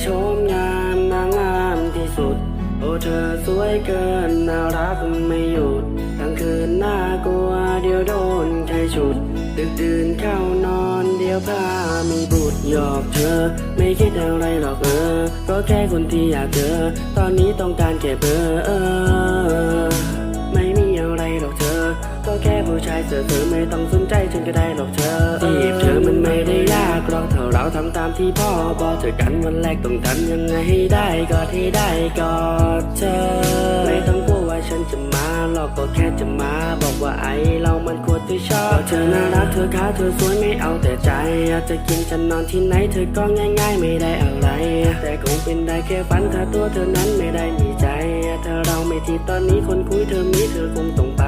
โฉมงามนางงามที่สุด โอ้เธอสวยเกินน่ารักไม่หยุดทั้งคืนน่ากลัวเดี๋ยวโดนใครฉุดดึกดื่นเข้านอนเดี๋ยวพามีบุตรหยอกเธอ ไม่คิดอะไรหรอกเออ ก็แค่คนที่อยากเจอ ตอนนี้ต้องการแค่เบอร์เออไม่มีอะไรหรอกเธอ ก็แค่ผู้ชายเจอเธอไม่ต้องสนใจฉันก็ได้หรอกเธอ ท่าเราทำตามที่พ่อบอกเจอกันวันแรกต้องทำยังไงให้ได้ก็ให้ได้ก็เธอ ไม่ต้องกลัวว่าฉันจะมาหรอกก็แค่จะมา บอกว่าไอเรามันควรที่ชอบเธอน่ารักเธอขาเธอสวยไม่เอาแต่ใจจะกินจะนอนที่ไหนเธอก็ง่าย ๆ ไม่ได้อะไร แต่คงเป็นได้แค่ฝันถ้าตัวเธอนั้นไม่ได้มีใจถ้าเราไม่ทีตอนนี้คนคุยเธอมีเธอคงต้องไป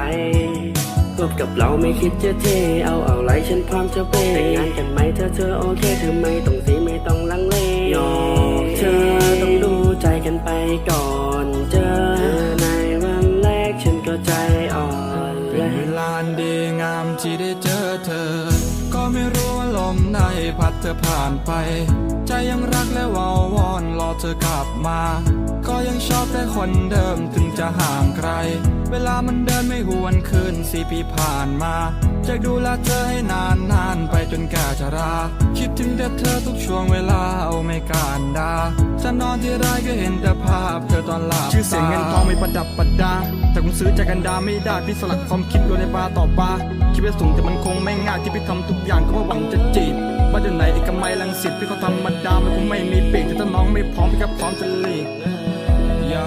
คบกับเราไม่คิดจะเท เอาเอาไรฉันพร้อมจะเปแต่งงานกันไหมเธอเธอโอเคเธอไม่ต้องสีไม่ต้องลังเลยอกเธอต้องดูใจกันไปก่อนเจอในวันแรกฉันก็ใจอ่อนเป็นเวลานดีงามที่ได้เจอ พัดเธอผ่านไป ใจยังรักและวาววอนรอเธอกลับมา ก็ยังชอบแต่คนเดิมถึงจะห่างไกล เวลามันเดินไม่หวนคืนสี่ปีผ่านมาจะดูแลเธอให้นานนานๆไปจนแก่ชรา คิดถึงแต่เธอทุกช่วงเวลาเอาไม่การดาจะนอนที่ไรก็เห็นแต่ภาพเธอตอนหลับชื่อเสียงเงินทองไม่ประดับประดา แต่คงซื้อจากกันดาไม่ได้พี่สลัดความคิดลงในบาร์ต่อบาร์คิดว่าสูงแต่มันคงไม่ง่ายที่พี่ทำทุกอย่างก็เพราะหวังจะจีบว่าเดี๋ยว ไหนไอ้กำไมลังสิตพี่เขาธรรมดามันคงไม่มีปีกแต่ถ้าน้องไม่พร้อมพี่ก็พร้อมจะหลีก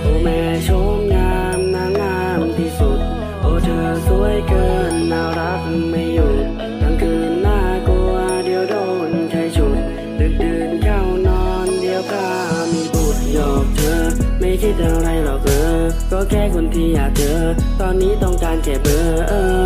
โอ้แม่โฉมงามนางงามที่สุด โอ้เธอสวยเกินน่ารักไม่หยุดกลางคืนน่ากลัวเดี๋ยวโดนใครฉุดดึกดื่นเข้านอนเดี๋ยวพามีบุตรหยอกเธอ ไม่คิดอะไรหรอกเออ ก็แค่คนที่อยากเจอ ตอนนี้ต้องการแค่เบอร์เออ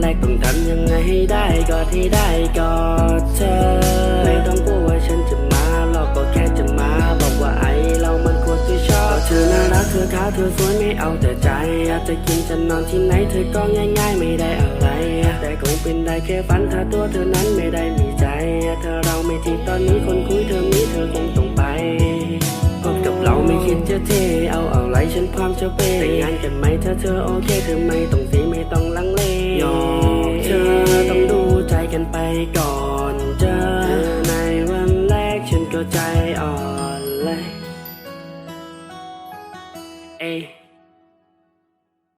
แรกต้องทำยังไงให้ได้ก็ให้ได้ก็เธอ ไม่ต้องกลัวว่าฉันจะมาหรอกก็แค่จะมา บอกว่าไอเรามันควรที่ชอบเธอน่ารักเธอขาเธอสวยไม่เอาแต่ใจอาจะกินจะนอนที่ไหนเธอก็ง่ายๆไม่ได้อะไร แต่คงเป็นได้แค่ฝันถ้าตัวเธอนั้นไม่ได้มีใจถ้าเราไม่ทีตอนนี้คนคุยเธอมีเธอคงต้องไปพบกับเราไม่คิดจะเทเอาเอาไรฉันพร้อมจะเปย์แต่งงานกันไหมถ้าเธอโอเคเธอไม่ต้องสีไม่ต้องลังเล ยอกเธอต้องดูใจกันไปก่อนเจอในวันแรกฉันก็ใจอ่อนเลยเอย